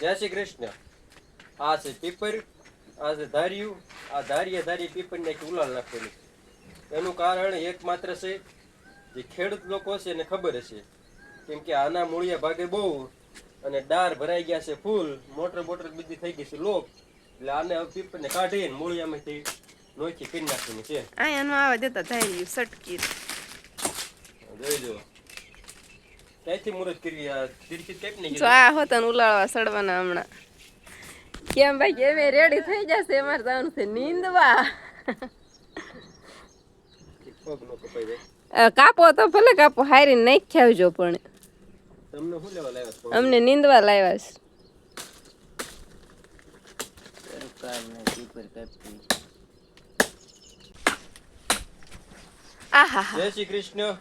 જય શ્રી કૃષ્ણ. આ છે પીપર આ છે ધાર્યું આ ધારીએ ધારી પીપર ને ઉલાળ નાખેલી. એનું કારણ એકમાત્ર છે જે ખેડૂત લોકો છે એને ખબર હશે. કેમ કે આના મૂળિયા ભાગે બહુ અને ડાર ભરાઈ ગયા છે ફૂલ મોટર બોટર બીજી થઈ ગઈ છે લોક. એટલે આને હવે પીપરને કાઢીને મૂળિયામાંથી નોખી કરી નાખવાની છે. આ એનું આવે જતા ધાર્યું સટકી. જોઈ જો ક્યાંથી આ હોતા ઉલાળવા સડવાના હમણાં. કેમ ભાઈ કેમે રેડી થઈ જશે અમારે જવાનું છે નીંદવા. કાપો તો ભલે કાપો હારી નાખી આવજો પણ? અમને નીંદવા લાવ્યા છે. આહા જય શ્રી કૃષ્ણ.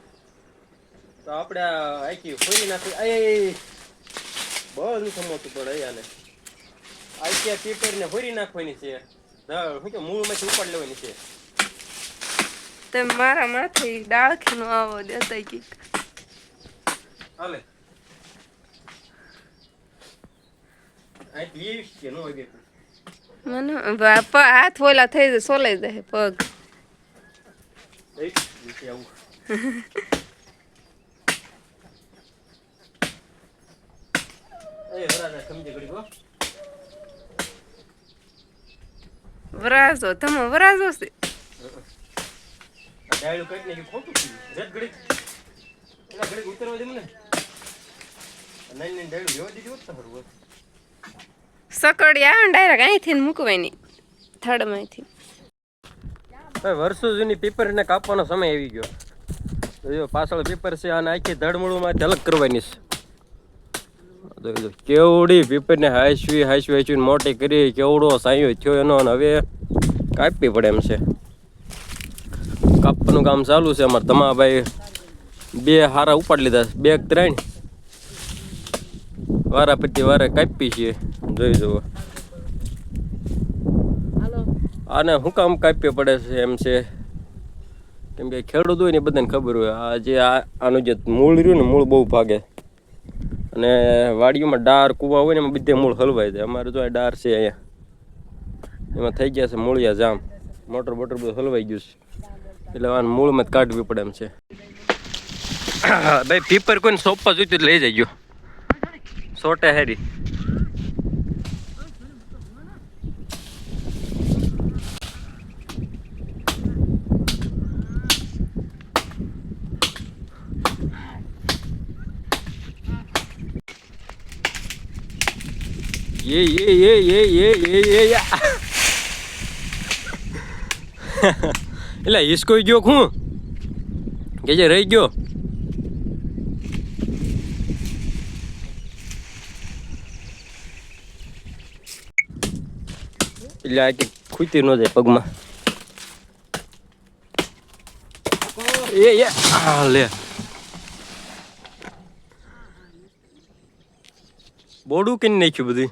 તો આપણે આખી ફોરી નાખી. આય બધું સમોતું પડે આને આખી ને ફોરી નાખવાની છે. શું કે મૂળમાંથી ઉપાડ લેવાની છે. તે મારા માથે ડાળખી નો આવો દેતા કંઈક હાલે. મને હાથ ઓલા થઈ જાય સોલાઈ જાય પગ. આવું. વરાજા તમે વરાજો છે. ડાયલું કઈ નાખ્યું ખોટું થયું જત એના ઘડી ઉતરવા દે મને. નાની નાની ડાયલું લેવા દીધી હોત તો ખરું સકડી આવે ને ડાયરેક્ટ અહીંથી મૂકવાની થડમાંથી. હવે વર્ષો જૂની પેપરને કાપવાનો સમય આવી ગયો. પાછળ પેપર છે અને આખી ધડમૂળમાં ઝલક કરવાની છે. તો કેવડી પેપરને હાંસવી હાંસવી હાંસવી મોટી કરી કેવડો સાયો થયો એનો અને હવે કાપવી પડે એમ છે. કાપવાનું કામ ચાલુ છે અમારે તમાભાઈ બે હારા ઉપાડી લીધા બે ત્રણ. વારા પછી વારે કાપી છીએ જોઈ જુઓ. આને શું કામ કાપવી પડે છે એમ છે? કેમ કે ખેડૂત હોય ને બધાને ખબર હોય આ જે આનું જે મૂળ રહ્યું ને મૂળ બહુ ભાગે. અને વાડીઓમાં ડાર, કૂવા હોય ને એમાં બધે મૂળ હલવાઈ જાય. અમારે જો ડાર છે અહીંયા. એમાં થઈ ગયા છે મૂળિયા જામ. મોટર બોટર બધું હલવાઈ ગયું છે. એટલે આ મૂળમાં જ કાઢવી પડે એમ છે. ભાઈ પીપર કોઈને સોંપવા જોઈતું લઈ લઈ ગયો સોટે હેરી. 예, 예, 예, 예, 예, 예, 예, 예. એટલે હિસકો ગયો હું કે જે રહી ગયો? એટલે આ કે ખૂતી ન જાય પગમાં. એ એ આ લે. બોડું કે નાખ્યું બધું?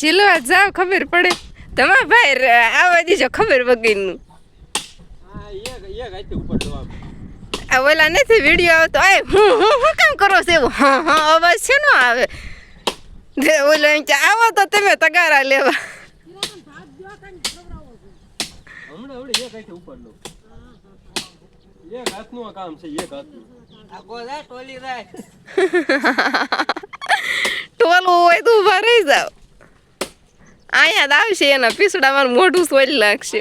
જીલવા જાવ ખબર પડે. તમારા ભાઈ આવવા દીજો ખબર વગરનું. આ ઓલા નથી વીડિયો આવતો. આય હું હું હું કામ કરો છો એવું? હા હા અવાજ છે ને આવે? જે ઓલો એમ કે આવો તો તમે તગારા લેવા. એક હાથનું કામ છે એક હાથનું. ટોલું હોય તો ઊભા રહી જાવ અહીંયા જ આવશે એના પીસડામાં મોઢું સોલી નાખશે.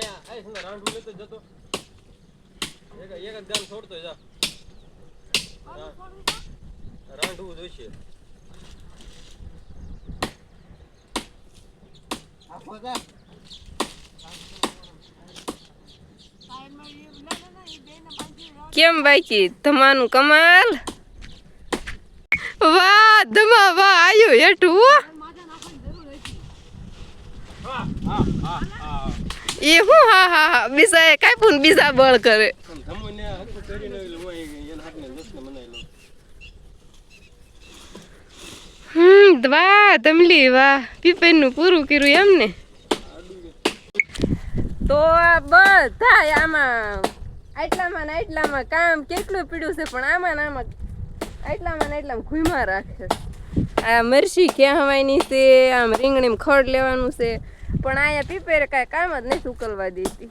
કેમ બાકી? તમારું કમાલ? વાહ, ધમા, વાહ આવ્યું હેઠું એ હું, હા હા હા. બીજા કાપ્યું બીજા બળ કરે. હમ, વાહ, તમલી, વાહ. પીપેનનું પૂરું કર્યું એમ ને. તો આ બધા આમાં આટલામાં ને આટલામાં કામ કેટલું પીડ્યું છે, પણ આમાં ને આમાં આટલામાં ને આટલામાં ઘૂમા રાખે. આ મરસી ક્યાં હવાની છે, આમ રીંગણી ખડ લેવાનું છે. પણ અહીંયા પીપેરે કાંઈ કામ જ નહીં ઉકલવા દેતી.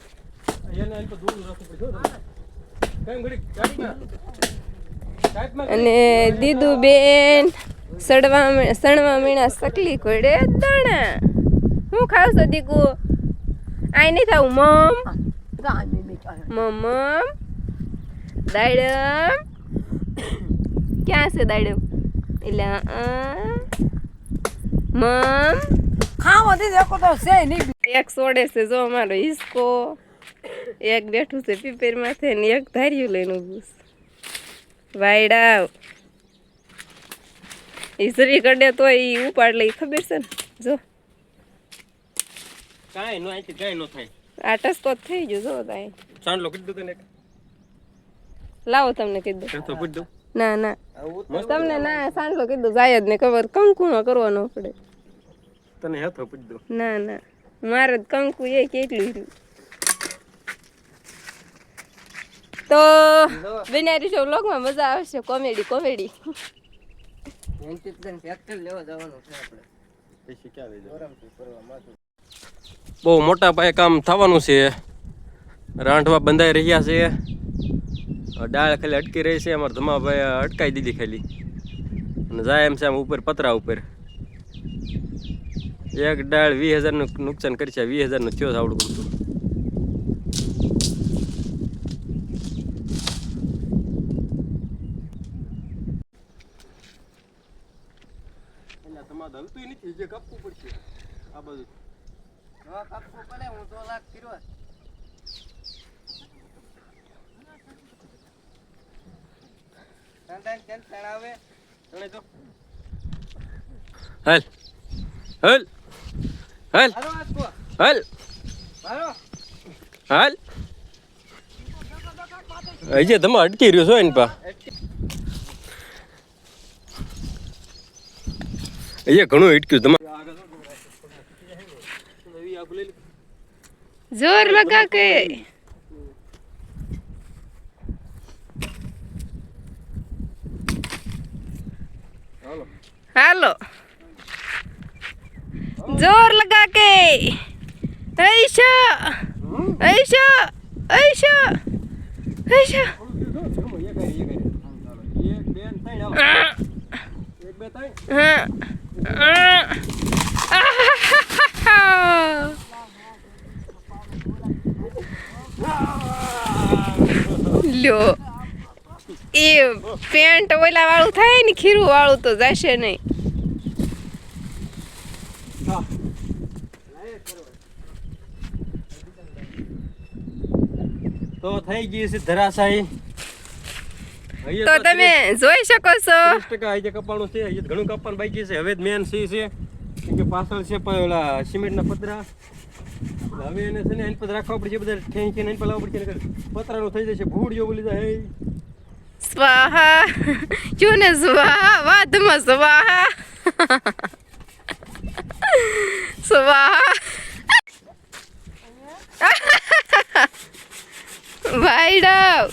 અને દીદુ બેન સડવા સણવા મીણા સકલી કોડે દાણા. હું ખાવ છો દીકુ? આઈ નહીં થાવું મમ. મમ. દાડમ. ક્યાં છે દાડમ? એટલે મમ. ખાવા દીધે કો તો છે નહીં. એક સોડે છે જો અમારો હિસકો. એક બેઠું છે પીપેર માથે ને એક ધાર્યું લઈને ઊભું વાયડા. ઈસરી કડે તો ઈ ઉપાડ લઈ ખબર છે ને? જો. કાઈ નો આઈ કાઈ નો થાય. આટસ તો જ થઈ ગયો જો તાઈ ચાંદલો કીધું તને લાવો તમને કીધું. તો કીધું. ના ના. તમને ના સાંજલો કીધું. જાય જ ને ખબર. કંકુનો કરવાનો પડે. તને હેતો પૂછ દઉં ના ના. મારે કંકુ એ કેટલું રહ્યું તો બિનારી શો વ્લોગમાં મજા આવશે? કોમેડી કોમેડી બહુ મોટા પાયે કામ થવાનું છે. રાંઠવા બંધાઈ રહ્યા છે. ડાળ ખાલી અટકી રહી છે. અમારા ધમાભાઈ અટકાઈ દીધી ખાલી. અને જાય એમ છે આમ ઉપર પતરા ઉપર. એક દાળ વીસ હજારનું નુકસાન કરી છે વીસ હજારનું થયો છે આવડું ગમતું તમારે હલતું નથી જે કાપવું પડશે. આ બધું તણે તો હાલ. હાલ. હાલ. હાલ હાલ. હજી તમે અટકી રહ્યો છો એની પા. અહીંયા ઘણું અટક્યું તમે જોર લગા કે. હાલો. જોર લગા કે ऐशा ऐशा ऐशा ऐशा હા આ. લ્યો એ પેન્ટ ઓલા વાળું થાય ને ખીરું વાળું તો જશે નહીં તો થઈ ગઈ છે ધરાશાહી તો તમે જોઈ શકો છો. ટકા આજે કપાણું છે. હજી ઘણું કપાણ બાકી છે. હવે મેન સી છે કે પાછળ છે ઓલા સિમેન્ટના પતરા. હવે એને છે ને એની પર રાખવા પડશે બધા ઠેંકી ને પર લાવવા પડશે. પતરાનું થઈ જશે. ભૂડિયો બોલી જાય હે. સ્વાહા. ક્યું ને સ્વાહા. વાદમાં સ્વાહા. સ્વાહા. વાયડા